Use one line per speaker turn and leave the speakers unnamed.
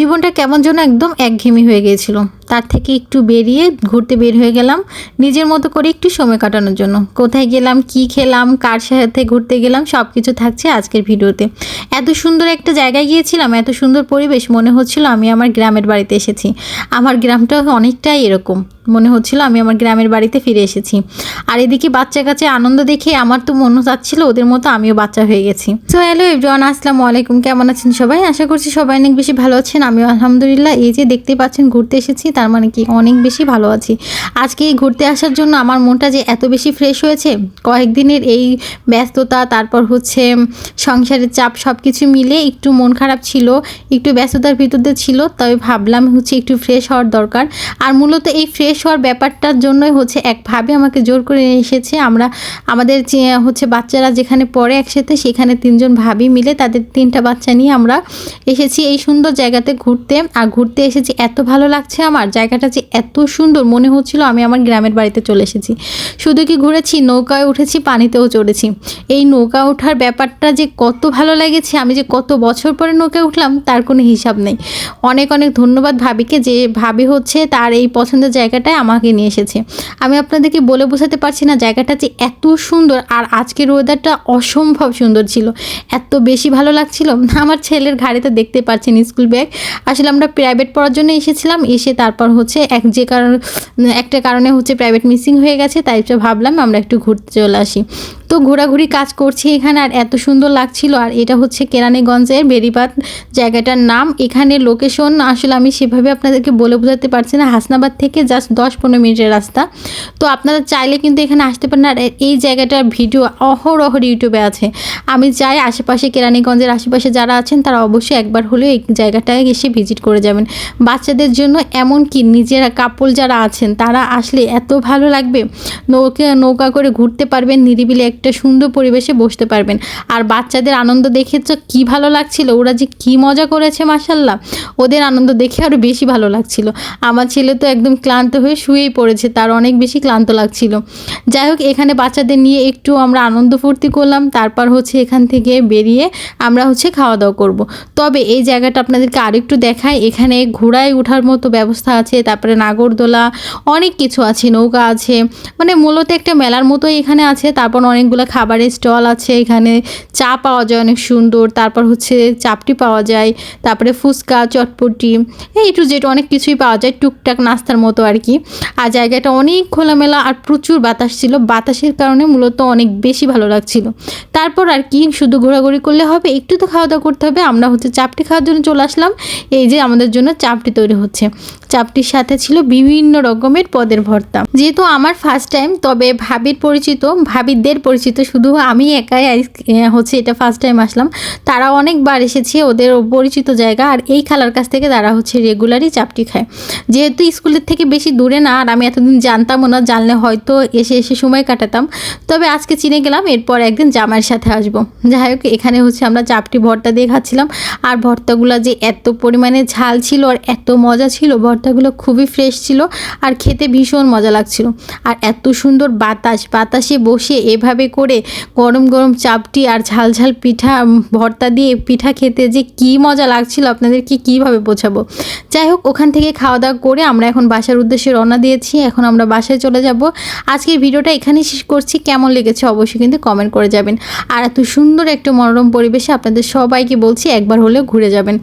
জীবনটা কেমন যেন একদম একঘেমি হয়ে গিয়েছিল। তার থেকে একটু বেরিয়ে ঘুরতে বের হয়ে গেলাম। নিজের মতো করে একটু সময় কাটানোর জন্য। কোথায় গেলাম, কি খেলাম, কার সাথে ঘুরতে গেলাম সব কিছু থাকছে আজকের ভিডিওতে। এত সুন্দর একটা জায়গায় গিয়েছিলাম, এত সুন্দর পরিবেশ, মনে হচ্ছিল আমি আমার গ্রামের বাড়িতে এসেছি। আমার গ্রামটা অনেকটাই এরকম। মনে হচ্ছিল আমি আমার গ্রামের বাড়িতে ফিরে এসেছি। আর এদিকে বাচ্চা কাছে আনন্দ দেখে আমার তো মনে চাচ্ছিল ওদের মতো আমিও বাচ্চা হয়ে গেছি। তো হ্যালো এভরিওয়ান আসসালামু আলাইকুম। কেমন আছেন সবাই? আশা করছি সবাই অনেক বেশি ভালো আছেন। আমিও আলহামদুলিল্লাহ। এই যে দেখতে পাচ্ছেন, ঘুরতে এসেছি। তার মানে কি অনেক বেশি ভালো আছি। আজকে এই ঘুরতে আসার জন্য আমার মনটা যে এত বেশি ফ্রেশ হয়েছে, কয়েকদিনের এই ব্যস্ততা, তারপর হচ্ছে সংসারের চাপ সব কিছু মিলে একটু মন খারাপ ছিল, একটু ব্যস্ততার ভিতরে ছিল, তবে ভাবলাম হচ্ছে একটু ফ্রেশ হওয়ার দরকার। আর মূলত এই ফ্রেশ হওয়ার ব্যাপারটার জন্যই হচ্ছে একভাবে আমাকে জোর করে এসেছে। আমরা আমাদের হচ্ছে বাচ্চারা যেখানে পড়ে একসাথে, সেখানে তিনজন ভাবি মিলে তাদের তিনটা বাচ্চা নিয়ে আমরা এসেছি এই সুন্দর জায়গাতে ঘুরতে। আর ঘুরতে এসেছি, এত ভালো লাগছে আমার জায়গাটা যে এত সুন্দর মনে হচ্ছিল আমি আমার গ্রামের বাড়িতে চলে এসেছি। শুধু কি ঘুরেছি? নৌকায় উঠেছি, পানিতেও চড়েছি। এই নৌকা ওঠার ব্যাপারটা যে কত ভালো লেগেছে, আমি যে কত বছর পরে নৌকায় উঠলাম, তার কোনো হিসাব নেই। অনেক অনেক ধন্যবাদ ভাবিকে যে ভাবি হচ্ছে, তার এই পছন্দের জায়গাটায় আমাকে নিয়ে এসেছে। আমি আপনাদেরকে বলে বোঝাতে পারছি না জায়গাটা যে এত সুন্দর আর আজকের ওয়েদারটা অসম্ভব সুন্দর ছিল। এত বেশি ভালো লাগছিল। আমার ছেলের ঘাড়িতে দেখতে পাচ্ছেন স্কুল ব্যাগ। আসলে আমরা প্রাইভেট পড়ার জন্য এসেছিলাম, এসে তারপর হচ্ছে এক যে কারণ, একটা কারণে হচ্ছে প্রাইভেট মিসিং হয়ে গেছে, তাই ভাবলাম আমরা একটু ঘুরতে চলে আসি। তো ঘোরাঘুরি কাজ করছি এখানে আর এত সুন্দর লাগছিল। আর এটা হচ্ছে কেরানীগঞ্জের বেরিবাদ জায়গাটার নাম। এখানে লোকেশন আসলে আমি সেভাবে আপনাদেরকে বলে বোঝাতে পারছি না। হাসনাবাদ থেকে জাস্ট দশ পনেরো মিনিটের রাস্তা। তো আপনারা চাইলে কিন্তু এখানে আসতে পারেন। আর এই জায়গাটার ভিডিও অহরহ ইউটিউবে আছে। আমি চাই আশেপাশে কেরানীগঞ্জের আশেপাশে যারা আছেন, তারা অবশ্যই একবার হলেও এই জায়গাটায় এসে ভিজিট করে যাবেন। বাচ্চাদের জন্য এমন কি নিজেরা কাপল যারা আছেন, তারা আসলে এত ভালো লাগবে। নৌকা নৌকা করে ঘুরতে পারবেন, নিরিবিলি একটা সুন্দর পরিবেশে বসতে পারবেন। আর বাচ্চাদের আনন্দ দেখে তো কী ভালো লাগছিল? ওরা যে কী মজা করেছে মাসাল্লাহ ওদের আনন্দ দেখে আরও বেশি ভালো লাগছিল। আমার ছেলে তো একদম ক্লান্ত হয়ে শুয়েই পড়েছে, তার অনেক বেশি ক্লান্ত লাগছিল। যাই হোক, এখানে বাচ্চাদের নিয়ে একটু আমরা আনন্দ ফুর্তি করলাম, তারপর হচ্ছে এখান থেকে বেরিয়ে আমরা হচ্ছে খাওয়া দাওয়া করব। তবে এই জায়গাটা আপনাদেরকে আরেকটু দেখায় এখানে ঘোড়ায় ওঠার মতো ব্যবস্থা আছে, তারপরে নাগরদোলা, অনেক কিছু আছে, নৌকা আছে। মানে মূলত একটা মেলার মতোই এখানে আছে, তারপর অনেকগুলো খাবারের স্টল আছে, এখানে চা পাওয়া যায় অনেক সুন্দর, তারপর হচ্ছে চাপটি পাওয়া যায়, তারপরে ফুচকা, চটপটি, এই টু জেড অনেক কিছুই পাওয়া যায়, টুকটাক নাস্তার মতো আর কি। আর জায়গাটা অনেক খোলামেলা আর প্রচুর বাতাস ছিল, বাতাসের কারণে মূলত অনেক বেশি ভালো লাগছিল। তারপর আর কি, শুধু ঘোরাঘুরি করলে হবে, একটু তো খাওয়া দাওয়া করতে হবে, আমরা হচ্ছে চাপটি খাওয়ার জন্য চলে আসলাম, এই যে আমাদের জন্য চাপটি তৈরি হচ্ছে। চাপটির সাথে ছিল বিভিন্ন রকমের পদের ভর্তা। যেহেতু আমার ফার্স্ট টাইম তবে ভাবির পরিচিত, ভাবিদের পরিচিত শুধু আমি একাই হচ্ছে এটা ফার্স্ট টাইম আসলাম। তারা অনেকবার এসেছে ওদের পরিচিত জায়গা, আর এই খালার কাছ থেকে তারা হচ্ছে রেগুলারই চাপটি খায়। যেহেতু স্কুলের থেকে বেশি দূরে না, আর আমি এতদিন জানতামও না, জানলে হয়তো এসে এসে সময় কাটাতাম। তবে আজকে চিনে গেলাম, এরপর একদিন জামাইয়ের সাথে আসব। যাই হোক, এখানে হচ্ছে আমরা চাপটি ভর্তা দিয়ে খাচ্ছিলাম। আর ভর্তাগুলো যে এত পরিমাণে ঝাল ছিল, আর এত মজা ছিল ভর্তাগুলো খুবই ফ্রেশ ছিল আর খেতে ভীষণ মজা লাগছিল। আর এত সুন্দর বাতাস, বাতাসে বসে এভাবে করে গরম গরম চাপটি আর ঝাল ঝাল পিঠা ভর্তা দিয়ে পিঠা খেতে যে কি মজা লাগছিল আপনাদেরকে কীভাবে বোঝাবো। যাই হোক, ওখান থেকে খাওয়া দাওয়া করে আমরা এখন বাসার উদ্দেশ্যে রওনা দিয়েছি, এখন আমরা বাসায় চলে যাব। আজকের ভিডিওটা এখানেই শেষ করছি, কেমন লেগেছে অবশ্যই কিন্তু কমেন্ট করে যাবেন। আর এত সুন্দর একটা মনোরম পরিবেশে আপনাদের সবাইকে বলছি একবার হলেও ঘুরে যাবেন।